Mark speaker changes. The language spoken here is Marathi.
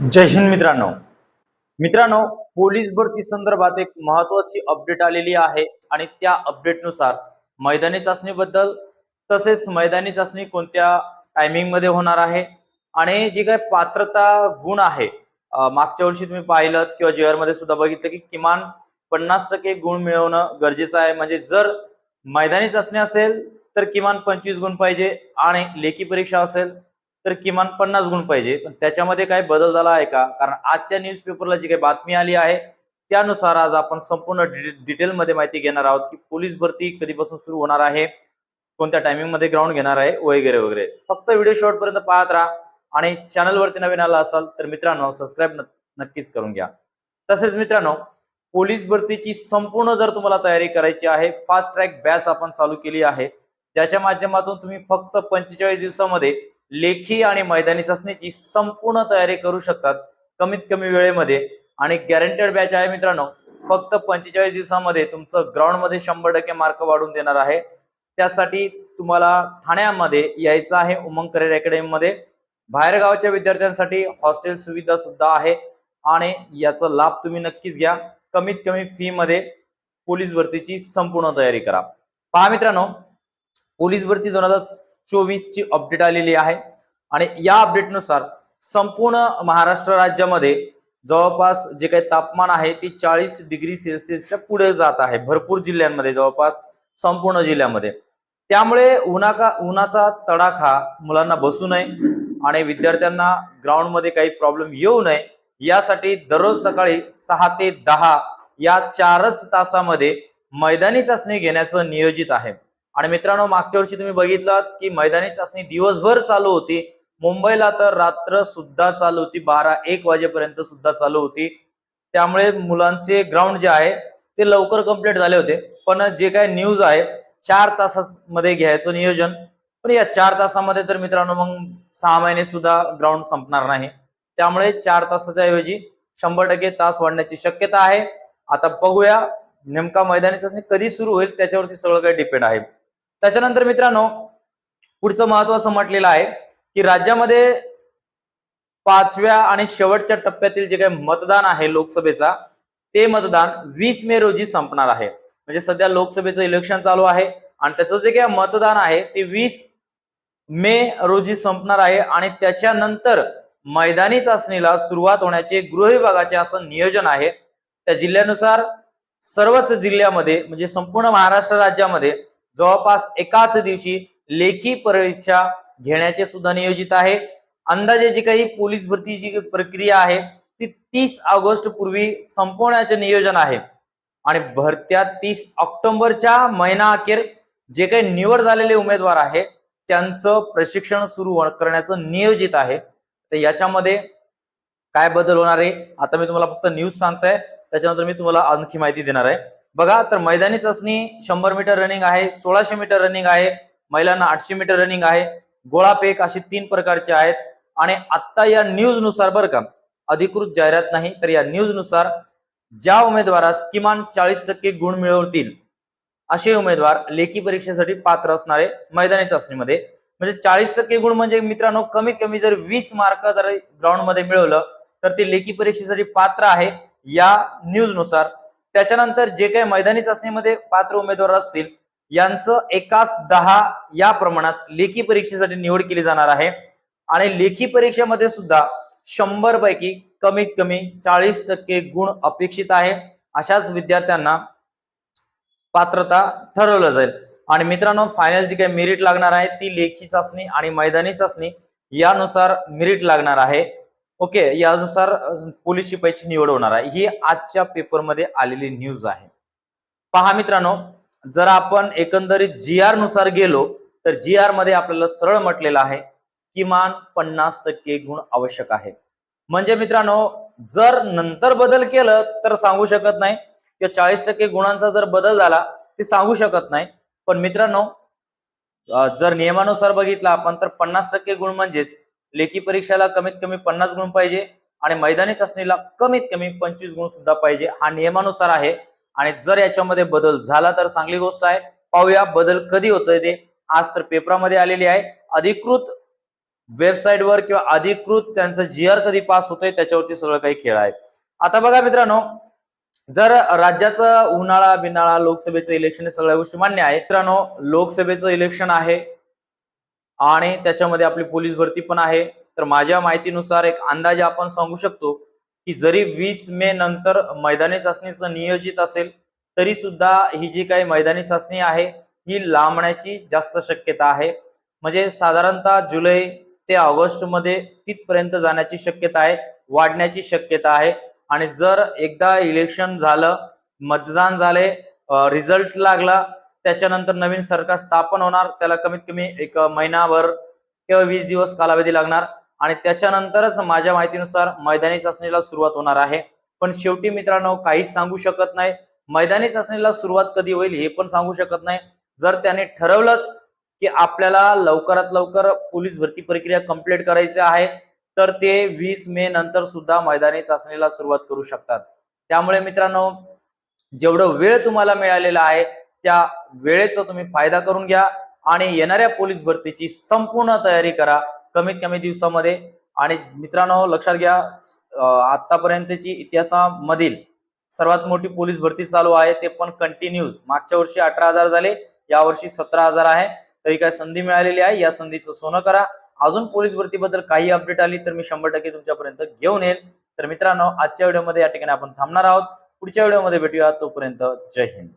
Speaker 1: जय हिंद मित्रांनो. मित्रांनो पोलीस भरती संदर्भात एक महत्वाची अपडेट आलेली आहे आणि त्या अपडेटनुसार मैदानी चाचणीबद्दल तसेच मैदानी चाचणी कोणत्या टायमिंगमध्ये होणार आहे आणि जी काय पात्रता गुण आहे मागच्या वर्षी तुम्ही पाहिलं किंवा जीआरमध्ये सुद्धा बघितलं की किमान पन्नास टक्के गुण मिळवणं गरजेचं आहे. म्हणजे जर मैदानी चाचणी असेल तर किमान पंचवीस गुण पाहिजे आणि लेखी परीक्षा असेल तर किमान पन्नास गुण पाहिजे. पण त्याच्यामध्ये काय बदल झाला आहे का? कारण आजच्या न्यूजपेपरला जी काही बातमी आली आहे त्यानुसार आज आपण संपूर्ण डिटेल मध्ये माहिती घेणार आहोत की पोलीस भरती कधीपासून सुरू होणार आहे कोणत्या टायमिंगमध्ये ग्राउंड घेणार आहे वगैरे वगैरे. फक्त व्हिडिओ शॉर्टपर्यंत पाहत राहा आणि चॅनलवरती नवीन आला असाल तर मित्रांनो सबस्क्राईब नक्कीच करून घ्या. तसेच मित्रांनो पोलीस भरतीची संपूर्ण जर तुम्हाला तयारी करायची आहे फास्ट ट्रॅक बॅच आपण चालू केली आहे ज्याच्या माध्यमातून तुम्ही फक्त पंचेचाळीस दिवसामध्ये लेखी आणि मैदानी चाचणीची संपूर्ण तयारी करू शकतात कमीत कमी वेळेमध्ये. आणि गॅरंटेड बॅच आहे मित्रांनो फक्त पंचेचाळीस दिवसामध्ये तुमचं ग्राउंडमध्ये शंभर टक्के मार्क वाढून देणार आहे. त्यासाठी तुम्हाला ठाण्यामध्ये यायचं आहे उमंग करिअर अकॅडमी मध्ये बाहेरगावच्या विद्यार्थ्यांसाठी हॉस्टेल सुविधा सुद्धा आहे आणि याचा लाभ तुम्ही नक्कीच घ्या. कमीत कमी फी मध्ये पोलीस भरतीची संपूर्ण तयारी करा. पहा मित्रांनो पोलीस भरती दोन हजार चोवीस ची अपडेट आलेली आहे. आणि या अपडेटनुसार संपूर्ण महाराष्ट्र राज्यामध्ये जवळपास जे काही तापमान आहे ते चाळीस डिग्री सेल्सिअसच्या पुढे जात आहे. भरपूर जिल्ह्यांमध्ये जवळपास संपूर्ण जिल्ह्यामध्ये. त्यामुळे उन्हाका उन्हाचा तडाखा मुलांना बसू नये आणि विद्यार्थ्यांना ग्राउंडमध्ये काही प्रॉब्लेम येऊ नये यासाठी दररोज सकाळी सहा ते दहा या चारच तासामध्ये मैदानी चाचणी घेण्याचं नियोजित आहे. आणि मित्रांनो मागच्या वर्षी तुम्ही बघितलात की मैदानी चाचणी दिवसभर चालू होती. मुंबईला तर रात्र सुद्धा चालू होती. बारा एक वाजेपर्यंत सुद्धा चालू होती. त्यामुळे मुलांचे ग्राउंड जे आहे ते लवकर कंप्लीट झाले होते. पण जे काही न्यूज आहे चार तासामध्ये घ्यायचं नियोजन. पण या चार तासामध्ये तर मित्रांनो मग सहा महिने सुद्धा ग्राउंड संपणार नाही. त्यामुळे चार तासाच्या ऐवजी शंभर टक्के तास वाढण्याची शक्यता आहे. आता बघूया नेमका मैदानी चाचणी कधी सुरू होईल त्याच्यावरती सगळं काही डिपेंड आहे. त्याच्यानंतर मित्रांनो पुढचं महत्वाचं म्हटलेलं आहे की राज्यामध्ये पाचव्या आणि शेवटच्या टप्प्यातील जे काही मतदान आहे लोकसभेचा ते मतदान वीस मे रोजी संपणार आहे. म्हणजे सध्या लोकसभेचं इलेक्शन चालू आहे आणि त्याचं जे काही मतदान आहे ते वीस मे रोजी संपणार आहे आणि त्याच्यानंतर मैदानी चाचणीला सुरुवात होण्याचे गृह विभागाचे असं नियोजन आहे. त्या जिल्ह्यानुसार सर्वच जिल्ह्यामध्ये म्हणजे संपूर्ण महाराष्ट्र राज्यामध्ये जवळपास एकाच दिवशी लेखी परीक्षा घेण्याचे सुद्धा नियोजित आहे. अंदाजे जी काही पोलीस भरतीची प्रक्रिया आहे ती तीस ऑगस्ट पूर्वी संपवण्याचे नियोजन आहे. आणि भरत्या तीस ऑक्टोबरच्या महिना अखेर जे काही निवड झालेले उमेदवार आहे त्यांचं प्रशिक्षण सुरू हो-, करण्याचं नियोजित आहे. तर याच्यामध्ये काय बदल होणार आहे आता मी तुम्हाला फक्त न्यूज सांगताय. त्याच्यानंतर मी तुम्हाला आणखी माहिती देणार आहे. बघा तर मैदानी चाचणी शंभर मीटर रनिंग आहे सोळाशे मीटर रनिंग आहे महिलांना आठशे मीटर रनिंग आहे गोळापेक अशी तीन प्रकारचे आहेत. आणि आत्ता या न्यूजनुसार बरं का अधिकृत जाहिरात नाही तर या न्यूजनुसार ज्या उमेदवारास किमान चाळीस टक्के गुण मिळवतील असे उमेदवार लेखी परीक्षेसाठी पात्र असणारे मैदानी चाचणीमध्ये म्हणजे चाळीस टक्के गुण म्हणजे मित्रांनो कमीत कमी जर वीस मार्क जर ग्राउंडमध्ये मिळवलं तर ते लेखी परीक्षेसाठी पात्र आहे या न्यूजनुसार. त्याच्यानंतर जे काही मैदानी चाचणीमध्ये पात्र उमेदवार असतील यांचं एकाच दहा या प्रमाणात लेखी परीक्षेसाठी निवड केली जाणार आहे. आणि लेखी परीक्षेमध्ये सुद्धा शंभर पैकी कमीत कमी चाळीस टक्के गुण अपेक्षित आहे. अशाच विद्यार्थ्यांना पात्रता ठरवलं जाईल. आणि मित्रांनो फायनल जी काही मेरिट लागणार आहे ती लेखी चाचणी आणि मैदानी चाचणी यानुसार मेरिट लागणार आहे. ओके यानुसार पोलीस शिपाईची निवड होणार आहे. ही आजच्या पेपरमध्ये आलेली न्यूज आहे. पहा मित्रांनो जर आपण एकंदरीत जी आरनुसार गेलो तर जी आरमध्ये आपल्याला सरळ म्हटलेलं आहे किमान पन्नास टक्के गुण आवश्यक आहे. म्हणजे मित्रांनो जर नंतर बदल केलं तर सांगू शकत नाही. किंवा चाळीस टक्के गुणांचा जर बदल झाला ते सांगू शकत नाही. पण मित्रांनो जर नियमानुसार बघितलं आपण तर पन्नास टक्के गुण म्हणजेच लेखी परीक्षेला कमीत कमी पन्नास गुण पाहिजे आणि मैदानी चाचणीला कमीत कमी पंचवीस गुण सुद्धा पाहिजे हा नियमानुसार आहे. आणि जर याच्यामध्ये बदल झाला तर चांगली गोष्ट आहे. पाहूया बदल कधी होतोय ते. आज तर पेपरामध्ये आलेली आहे. अधिकृत वेबसाईटवर किंवा अधिकृत त्यांचं जी आर कधी पास होतोय त्याच्यावरती सगळं काही खेळ आहे. आता बघा मित्रांनो जर राज्याचं उन्हाळा बिनाळा लोकसभेचं इलेक्शन हे सगळ्या गोष्टी मान्य आहे मित्रांनो लोकसभेचं इलेक्शन आहे. आणि त्याच्यामध्ये आपली पोलीस भरती पण आहे. तर माझ्या माहितीनुसार एक अंदाजे आपण सांगू शकतो की जरी वीस मे नंतर मैदानी चाचणीचं नियोजित असेल तरी सुद्धा ही जी काही मैदानी चाचणी आहे ही लांबण्याची जास्त शक्यता आहे. म्हणजे साधारणतः जुलै ते ऑगस्टमध्ये तिथपर्यंत जाण्याची शक्यता आहे वाढण्याची शक्यता आहे. आणि जर एकदा इलेक्शन झालं मतदान झाले रिझल्ट लागला त्याच्यानंतर नवीन सरकार स्थापन होणार. त्याला कमीत कमी एक महिनाभर किंवा वीस दिवस कालावधी लागणार. आणि त्याच्यानंतरच माझ्या माहितीनुसार मैदानी चाचणीला सुरुवात होणार आहे. पण शेवटी मित्रांनो काहीच सांगू शकत नाही. मैदानी चाचणीला सुरुवात कधी होईल हे पण सांगू शकत नाही. जर त्याने ठरवलंच की आपल्याला लवकरात लवकर पोलीस भरती प्रक्रिया कंप्लीट करायची आहे तर ते वीस मे नंतर सुद्धा मैदानी चाचणीला सुरुवात करू शकतात. त्यामुळे मित्रांनो जेवढं वेळ तुम्हाला मिळालेला आहे त्या वेळेचा तुम्ही फायदा करून घ्या आणि येणाऱ्या पोलीस भरतीची संपूर्ण तयारी करा. कमीत कमी दिवसामध्ये. आणि मित्रांनो लक्षात घ्या आतापर्यंतची इतिहासामधील सर्वात मोठी पोलीस भरती चालू आहे. ते पण कंटिन्यूज मागच्या वर्षी अठरा हजार झाले यावर्षी सतरा हजार आहे. तरी काय संधी मिळालेली आहे या संधीचं सोनं करा. अजून पोलीस भरतीबद्दल काही अपडेट आली तर मी शंभर टक्के तुमच्यापर्यंत घेऊन येईल. तर मित्रांनो आजच्या व्हिडिओमध्ये या ठिकाणी आपण थांबणार आहोत. पुढच्या व्हिडिओमध्ये भेटूया. तोपर्यंत जय हिंद.